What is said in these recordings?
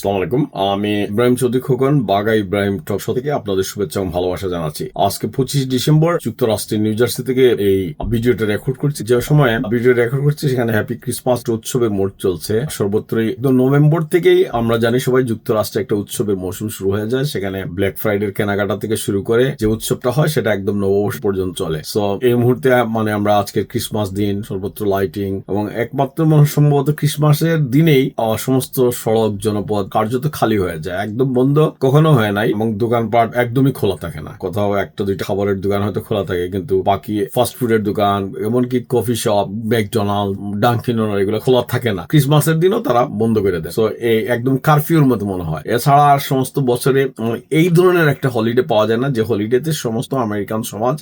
আসসালামু আলাইকুম। আমি ইব্রাহিম খোকন বাগা ইব্রাহিম থেকে আপনাদের শুভেচ্ছা এবং ভালোবাসা জানাচ্ছি। আজকে পঁচিশ ডিসেম্বর যুক্তরাষ্ট্রের নিউ জার্সি থেকে এই ভিডিওটা রেকর্ড করছি। যে সময় ভিডিও রেকর্ড করছি, সেখানে হ্যাপি ক্রিসমাস উৎসবের মোড চলছে। সর্বত্রই নভেম্বর থেকেই আমরা জানি সবাই যুক্তরাষ্ট্রে একটা উৎসবের মৌসুম শুরু হয়ে যায়। সেখানে ব্ল্যাক ফ্রাইডের কেনাকাটা থেকে শুরু করে যে উৎসবটা হয়, সেটা একদম নববর্ষ পর্যন্ত চলে। সো এই মুহূর্তে মানে আমরা আজকে ক্রিসমাস দিন, সর্বত্র লাইটিং এবং একমাত্র সম্ভবত ক্রিসমাসের দিনেই সমস্ত সড়ক, জনপদ কার্যত খালি হয়ে যায়, একদম বন্ধ কখনো হয় নাই এবং দোকানপাট একদমই খোলা থাকে না। কোথাও একটা দুইটা খাবারের দোকান হয়তো খোলা থাকে, কিন্তু বাকি ফাস্ট ফুডের দোকান, এমনকি কফি শপ ম্যাকডোনাল্ড ডাঙ্কিন এগুলো খোলা থাকে না। ক্রিসমাসের দিনও তারা বন্ধ করে দেয়। তো এই একদম কারফিউর মতো মনে হয়। এছাড়া আর সমস্ত বছরে এই ধরনের একটা হলিডে পাওয়া যায় না, যে হলিডেতে সমস্ত আমেরিকান সমাজ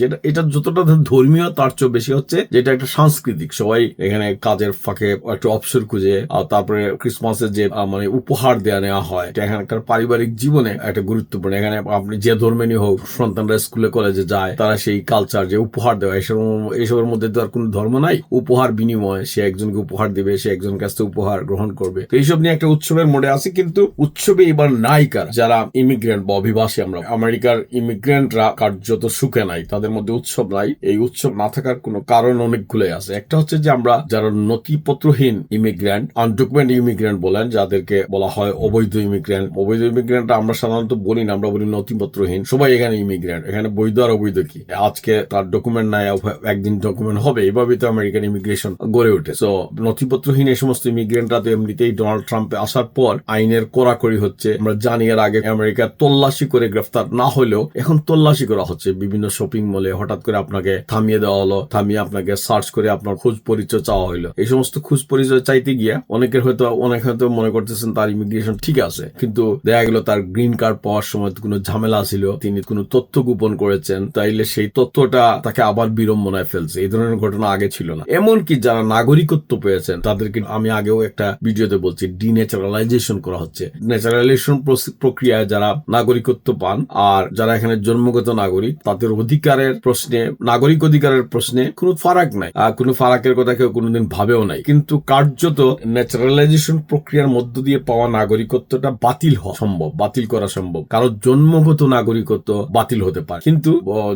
যেটা, এটা যতটা ধর্মীয়, তার চেয়ে বেশি হচ্ছে যেটা একটা সাংস্কৃতিক। সবাই এখানে কাজের ফাঁকে একটা অবসর খুঁজে, আর তারপরে ক্রিসমাসের যে মানে উপহার দেওয়া নেওয়া হয়। এখানকার পারিবারিক জীবনে একটা গুরুত্বপূর্ণ। এখানে আপনি যে ধর্মেরই হোক, সন্তানরা স্কুলে কলেজে যায়, তারা সেই কালচার যে উপহার দেওয়া, এসব এইসবের মধ্যে তো আর কোনো ধর্ম নাই। উপহার বিনিময়, সে একজনকে উপহার দিবে, সে একজন কাছ থেকে উপহার গ্রহণ করবে। তো এইসব নিয়ে একটা উৎসবের মোড়ে আছে, কিন্তু উৎসবে এবার নায়িকার যারা ইমিগ্রেন্ট বা অভিবাসী আমরা, আমেরিকার ইমিগ্রেন্টরা কার্যত সুখে নাই, তাদের মধ্যে উৎসব নাই। এই উৎসব না থাকার কোনো কারণ অনেকগুলোই আছে। একটা হচ্ছে যে আমরা যারা নথিপত্রহীন ইমিগ্রেন্ট আনডকুমেন্ট ইমিগ্রেন্ট বলেন, যাদেরকে বলা হয় অবৈধ ইমিগ্রেন্ট অবৈধ ইমিগ্রেন্ট আমরা সাধারণত বলি না আমরা বলি নথিপত্রহীন। সবাই এখানে ইমিগ্রেন্ট এখানে বৈধ আর অবৈধ কি? আজকে তার ডকুমেন্ট নাই একদিন ডকুমেন্ট হবে। এভাবেই তো আমেরিকান ইমিগ্রেশন গড়ে ওঠে। তো নথিপত্রহীন এই সমস্ত ইমিগ্রেন্টরা তো এমনিতেই ডোনাল্ড ট্রাম্পে আসার পর আইনের কড়াকড়ি হচ্ছে। আমরা জানি এর আগে আমেরিকা তল্লাশি করে গ্রেফতার না হলেও এখন তল্লাশি করা হচ্ছে। বিভিন্ন শপিং মলে হঠাৎ করে আপনাকে থামিয়ে দেওয়া হলো থামিয়ে আপনাকে সার্চ করে আপনার খোঁজ পরিচয় চাওয়া হলো এই সমস্ত খোঁজ পরিচয় চাইতে গিয়ে অনেকের হয়তো অনেক হয়তো মনে করতেছেন তার ইমিগ্রেশন ঠিক আছে। কিন্তু দেখা গেল তার গ্রিন কার্ড পাওয়ার সময় কোনো ঝামেলা ছিল, তিনি কোনো তথ্য গোপন করেছেন, তাইলে সেই তথ্যটা তাকে আবার বিড়ম্বনায় ফেলছে। এই ধরনের ঘটনা আগে ছিল না। এমনকি যারা নাগরিকত্ব পেয়েছেন, তাদেরকে আমি আগেও একটা ভিডিওতে বলছি ডিনেচারালাইজেশন করা হচ্ছে। ন্যাচারালাইজেশন প্রক্রিয়ায় যারা নাগরিকত্ব পান আর যারা এখানে জন্মগত নাগরিক, তাদের অধিকারের প্রশ্নে, নাগরিক অধিকারের প্রশ্নে কোনো ফারাক নাই। আর কোনো ফারাকের কথা কেউ কোনোদিন ভাবেও নাই। কিন্তু কার্যত ন্যাচারালাইজেশন প্রক্রিয়ার মধ্য দিয়ে পাওয়া নাগরিকত্বটা বাতিল হওয়া সম্ভব, বাতিল করা সম্ভব। কারও জন্মগত নাগরিকত্ব বাতিল হতে পারে। কিন্তু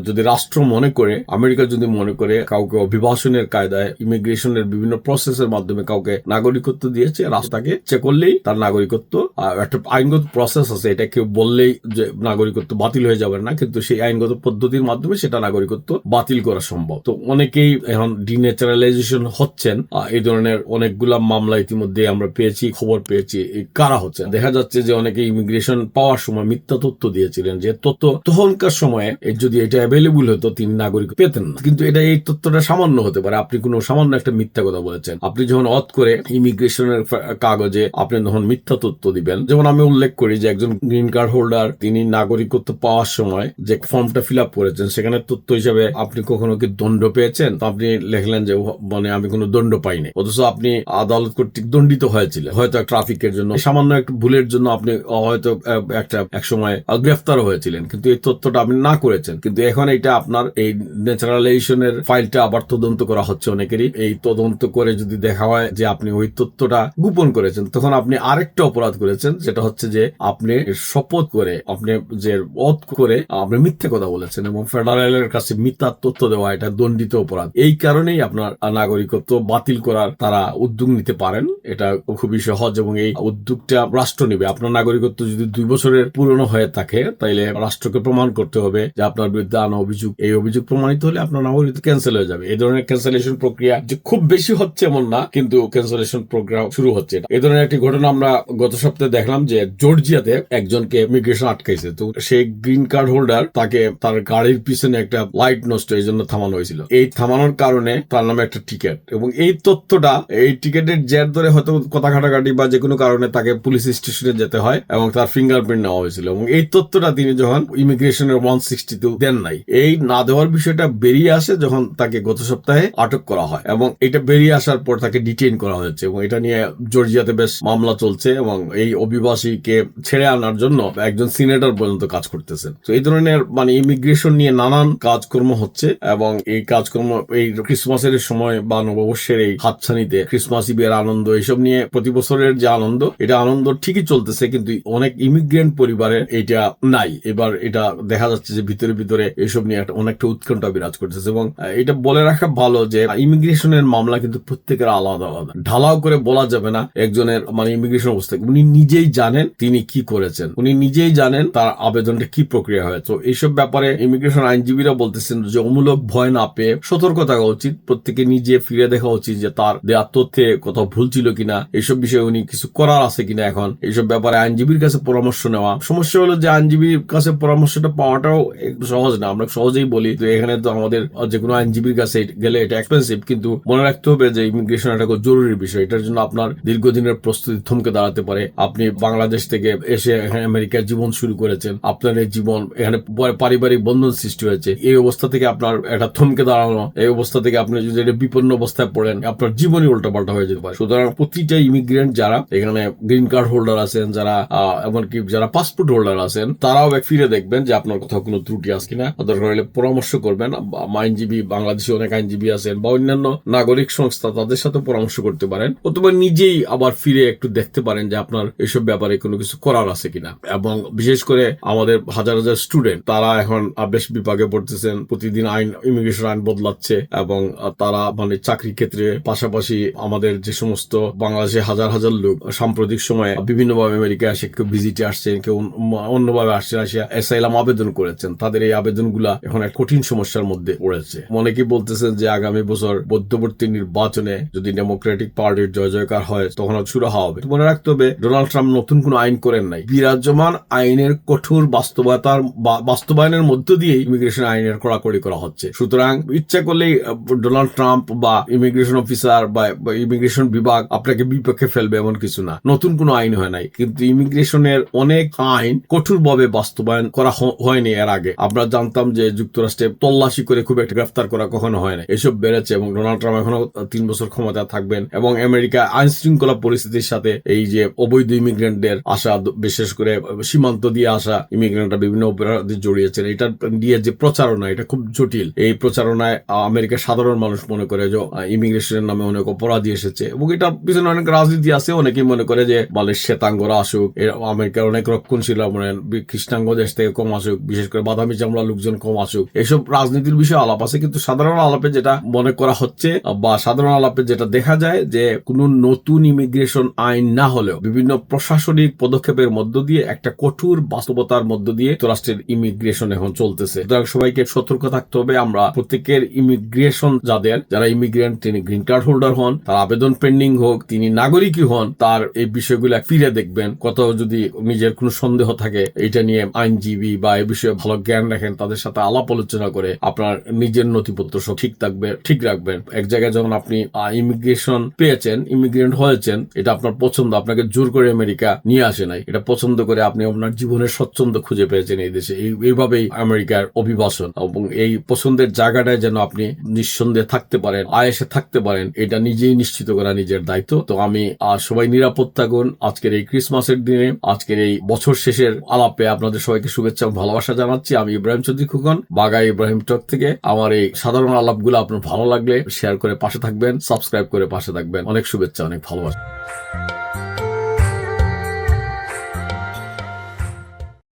যদি রাষ্ট্র মনে করে, আমেরিকা যদি মনে করে, কাউকে অভিবাসনের কায়দায়, ইমিগ্রেশনের বিভিন্ন প্রসেসের মাধ্যমে কাউকে নাগরিকত্ব দিয়েছে রাস্তাকে চেক করলেই তার নাগরিকত্ব একটা আইনগত প্রসেস আছে। এটা কেউ বললেই যে নাগরিকত্ব বাতিল হয়ে যাবে না, কিন্তু সেই আইনগত পদ্ধতির মাধ্যমে সেটা নাগরিকত্ব বাতিল করা সম্ভব। তো অনেকেই এখন ডিনেচারালাইজেশন হচ্ছেন। এই ধরনের অনেকগুলা মামলা ইতিমধ্যে আমরা পেয়েছি, খবর পেয়েছি। এই কারা হচ্ছে দেখা যাচ্ছে যে অনেকে ইমিগ্রেশন পাওয়ার সময় মিথ্যা তথ্য দিয়েছিলেন যে তথ্য তখনকার সময়ে যদি এটা অ্যাভেলেবল হতো, তিনি নাগরিক পেতেন না। কিন্তু এটা এই তথ্যটা সামান্য হতে পারে। আপনি কোনো সামান্য একটা মিথ্যা কথা বলেছেন। আপনি যখন অত করে ইমিগ্রেশনের কাগজে আপনি যখন মিথ্যা তথ্য দিবেন। যেমন আমি উল্লেখ করি যে একজন গ্রিন কার্ড হোল্ডার তিনি নাগরিকত্ব পাওয়ার সময় যে ফর্মটা ফিল আপ করেছেন, সেখানে তথ্য হিসাবে আপনি কখনো কি দণ্ড পেয়েছেন? আপনি লিখলেন যে মানে আমি কোনো দণ্ড পাইনি। অথচ আপনি আদালত কর্তৃক দণ্ডিত হয়েছিলেন। হয়তো ট্রাফিকের জন্য সামান্য একটা ভুলের জন্য আপনি হয়তো একটা, এক সময় গ্রেফতার হয়েছিলেন। কিন্তু এই তথ্যটা আপনি না করেছেন। কিন্তু এখন এটা আপনার এই ন্যাচারালাইজেশনের ফাইলটা আবার তদন্ত করা হচ্ছে অনেকেরই। এই তদন্ত করে যদি দেখা হয় যে আপনি ওই তথ্যটা গোপন করেছেন, তখন আপনি আরেকটা অপরাধ করেছেন। যেটা হচ্ছে যে আপনি শপথ করে, আপনি যে অত করে, আপনি মিথ্যে কথা বলেছেন এবং ফেডারেলের কাছে মিথ্যা তথ্য দেওয়া এটা দণ্ডিত অপরাধ। এই কারণেই আপনার নাগরিকত্ব বাতিল করার তারা উদ্যোগ নিতে পারেন। এটা খুবই সহজ এবং এই উদ্যোগটা রাষ্ট্র নেবে। আপনার নাগরিকত্ব যদি দুই বছরের পুরনো হয়ে থাকে, তাইলে রাষ্ট্রকে প্রমাণ করতে হবে যে আপনার বিরুদ্ধে আনা অভিযোগ। এই অভিযোগ প্রমাণিত হলে আপনার নাগরিকত্ব ক্যান্সেল হয়ে যাবে। এই ধরনের ক্যান্সেলেশন প্রক্রিয়া যে খুব বেশি হচ্ছে এমন না, কিন্তু ক্যান্সেলেশন প্রক্রিয়া শুরু হচ্ছে এই ধরনের একটি ঘটনা আমরা গত সপ্তাহে দেখলাম যে জর্জিয়াতে একজনকে ইমিগ্রেশন আটকাইছে। তো সেই গ্রিন কার্ড হোল্ডার তাকে তার গাড়ির পিছনে একটা লাইট নষ্ট, এই জন্য থামানো হয়েছিল। এই থামানোর কারণে তার নামে একটা টিকিট এবং এই তথ্যটা, এই টিকিটের জের ধরে হয়তো কথা কাটাকাটি বা যে কোনো কারণে তাকে পুলিশ স্টেশনে যেতে হয় এবং তার ফিঙ্গারপ্রিন্ট নেওয়া হয়েছিল। এবং এই তথ্যটা তিনি যখন ইমিগ্রেশনের ওয়ান সিক্সটি টু দেন নাই, এই না দেওয়ার বিষয়টা বেরিয়ে আসে যখন তাকে গত সপ্তাহে আটক করা হয়। এবং এটা বেরিয়ে আসার পর তাকে ডিটেইন করা হয়েছে। এবং এটা নিয়ে জর্জিয়াতে বেশ মামলা চলছে এবং এই অভিবাসীকে ছেড়ে আনার জন্য একজন সিনেটর পর্যন্ত কাজ করতেছেন। তো এই ধরনের মানে ইমিগ্রেশন নিয়ে নানান কাজকর্ম হচ্ছে এবং এই কাজকর্ম এই ক্রিসমাসের সময় বা নববর্ষের এই হাতছানিতে ক্রিসমাস ইবের আনন্দ, এইসব নিয়ে প্রতি বছরের যে আনন্দ এটা আনন্দ ঠিকই চলতেছে, কিন্তু অনেক ইমিগ্রেন্ট পরিবারে এটা নাই। এবার এটা দেখা যাচ্ছে যে ভিতরে ভিতরে এসব নিয়ে একটা অনেকটা উৎকণ্ঠা বিরাজ করতেছে এবং এটা বলে রাখা ভালো যে ইমিগ্রেশনের মামলা কিন্তু প্রত্যেকের আলাদা আলাদা। ঢালাও করে বলা যাবে না একজনের মানে ইমিগ্রেশন অবস্থা। উনি নিজেই জানেন তিনি কি করেছেন। উনি নিজেই জানেন তার আবেদনটা কি প্রক্রিয়া হয় তো এইসব ব্যাপারে ইমিগ্রেশন আইনজীবীরা বলতেছেন যে, অমূলক ভয় না পেয়ে সতর্ক থাকা উচিত। প্রত্যেকে নিজে ফিরে দেখা উচিত যে তার দেওয়ার তথ্যে কোথাও ভুল ছিল কিনা। এইসব বিষয়ে উনি কিছু করার আছে কিনা এখন? এইসব ব্যাপারে আইনজীবীর কাছে পরামর্শ নেওয়া। সমস্যা হলো যে আইনজীবীর কাছে পরামর্শটা পাওয়াটাও একটু সহজ না। আমরা সহজেই বলি, তো এখানে তো আমাদের যে কোনো আইনজীবীর কাছে গেলে এটা এক্সপেন্সিভ কিন্তু মনে রাখতে হবে যে ইমিগ্রেশন একটা খুব জরুরি বিষয়। এটার জন্য আপনার দীর্ঘদিনের প্রস্তুতি থমকে দাঁড়াতে পারে। আপনি বাংলাদেশ থেকে এসে এখানে আমেরিকার জীবন শুরু করেছেন। আপনার এই জীবন, এখানে পারিবারিক বন্ধন সৃষ্টি হয়েছে। এই অবস্থা থেকে আপনার একটা থমকে দাঁড়ানো, এই অবস্থা থেকে আপনি যদি এটা বিপন্ন অবস্থায় পড়েন, আপনার জীবনই উল্টাপাল্টা হয়ে যেতে পারে। সুতরাং প্রতিটা ইমিগ্রেন্ট যারা এখানে গ্রিন কার্ড হোল্ডার আছেন, যারা এমনকি যারা পাসপোর্ট হোল্ডার আছেন, তারাও ফিরে দেখবেন যে আপনার কোথাও কোনো ত্রুটি আছে কিনা। দরকার হলে পরামর্শ করবেন। আইনজীবী, বাংলাদেশে অনেক আইনজীবী আছেন বা অন্যান্য নাগরিক সংস্থা তাদের সাথে পরামর্শ করতে পারেন। অথবা নিজেই আবার ফিরে একটু দেখতে পারেন যে আপনার এসব ব্যাপারে কোনো কিছু করার আছে কিনা। এবং বিশেষ করে আমাদের হাজার হাজার স্টুডেন্ট তারা এখন বেশ বিপাকে পড়তেছেন, প্রতিদিন আইন ইমিগ্রেশন আইন বদলাচ্ছে এবং তারা মানে চাকরি ক্ষেত্রে পাশাপাশি আমাদের যে সমস্ত বাংলাদেশে হাজার হাজার লোক সাম্প্রতিক সময়ে বিভিন্নভাবে আমেরিকা এসে কেউ ভিজিটে আসছেন, কেউ অন্যভাবে আসছেন আসিয়া এসাইলাম আবেদন করেছেন। তাদের এই আবেদনগুলা এখন এক কঠিন সমস্যার মধ্যে পড়েছে। অনেকে বলতেছেন যে আগামী বছর মধ্যবর্তী নির্বাচনে যদি ডেমোক্রেটিক পার্টির জয় জয়কার হয়, তখন সুরাহা হবে। মনে রাখতে হবে ডোনাল্ড ট্রাম্প নতুন কোনো আইন করেন নাই। বিরাজমান আইনের কঠোর বাস্তবতার বাস্তবায়নের মধ্য দিয়ে ইমিগ্রেশন আইনের কড়াকড়ি করা হচ্ছে। সুতরাং ইচ্ছা করলেই ডোনাল্ড ট্রাম্প বা ইমিগ্রেশন অফিসার বা ইমিগ্রেশন বিভাগ আপনাকে বিপক্ষে ফেলবে এমন কিছু না। নতুন কোনো আইন হয় নাই। কিন্তু ইমিগ্রেশনের অনেক আইন কঠোরভাবে বাস্তবায়ন করা হয়নি এর আগে। আমরা জানতাম যে যুক্তরাষ্ট্রে তল্লাশি করে খুব একটা গ্রেফতার করা কখনো হয় না এসব বেড়েছে এবং ডোনাল্ড ট্রাম্প এখনও তিন বছর ক্ষমতা থাকবেন এবং আমেরিকা আইন শৃঙ্খলা পরিস্থিতির সাথে এই যে অবৈধ ইমিগ্রেন্টদের আসা বিশেষ করে সীমান্ত দিয়ে আসা ইমিগ্রেন্টরা বিভিন্ন অপরাধে জড়িয়েছেন। এটা নিয়ে যে প্রচারণা এটা খুব জটিল। এই প্রচারণায় আহ, আমেরিকার সাধারণ মানুষ মনে করে যে ইমিগ্রেশনের নামে অনেক অপরাধী এসেছে এবং এটা পিছনে অনেক রাজনীতি আছে। অনেকেই মনে করে যে বলে শ্বেতাঙ্গরা আসুক আমেরিকার অনেক রক্ষণশীল মানে খ্রিস্টাঙ্গ দেশ থেকে কম আসুক, বিশেষ করে বাদামি চামড়া লোকজন কম আসুক। এসব রাজনীতির বিষয়ে আলাপ আছে, কিন্তু সাধারণ আলাপে যেটা মনে করা হচ্ছে বা সাধারণ আলাপে যেটা দেখা যায় যে কোন নতুন ইমিগ্রেশন আইন না হলেও বিভিন্ন প্রশাসনিক পদক্ষেপের মধ্য দিয়ে একটা কঠোর বাস্তবতার মধ্য দিয়ে যুক্তরাষ্ট্রের ইমিগ্রেশন এখন চলতেছে। সবাইকে সতর্ক থাকতে হবে। আমরা প্রত্যেকের ইমিগ্রেশন যাদের, যারা ইমিগ্রেন্ট, তিনি গ্রিন কার্ড হোল্ডার হন, তার আবেদন পেন্ডিং হোক, তিনি নাগরিকই হন, তার এই বিষয়গুলো ফিরে দেখবেন। কোথাও যদি নিজের কোনো সন্দেহ থাকে, এটা নিয়ে আইনজীবী বা এই বিষয়ে ভালো জ্ঞান রাখেন, তাদের সাথে আলাপ আলোচনা করে আপনার নিজের নথিপত্র সব ঠিক থাকবে, ঠিক রাখবেন। এক জায়গায় যখন আপনি ইমিগ্রেশন পেয়েছেন ইমিগ্রেন্ট হয়েছেন, এটা আপনার পছন্দ, আপনাকে জোর করে আমেরিকা নিয়ে আসে নাই। এটা পছন্দ করে আপনি আপনার জীবনের স্বচ্ছন্দ খুঁজে পেয়েছেন এই দেশে। এই- এইভাবেই আমেরিকার অভিবাসন এবং এই পছন্দের জায়গাটায় যেন আপনি নিঃসন্দেহে থাকতে পারেন আয়েসে থাকতে পারেন, এটা নিজেই নিশ্চিত করা নিজের দায়িত্ব। তো আমি সবাই নিরাপদ থাকুন আজকের এই ক্রিসমাসের দিনে, আজকের এই বছর শেষের আলাপে আপনাদের সবাইকে শুভেচ্ছা ভালোবাসা জানাচ্ছি। আমি ইব্রাহিম চৌধুরী খুকন বাগাই ইব্রাহিম টক থেকে। আমার এই সাধারণ আলাপগুলো আপনার ভালো লাগলে শেয়ার করে পাশে থাকবেন সাবস্ক্রাইব করে পাশে থাকবেন। অনেক শুভেচ্ছা, অনেক ভালোবাসা।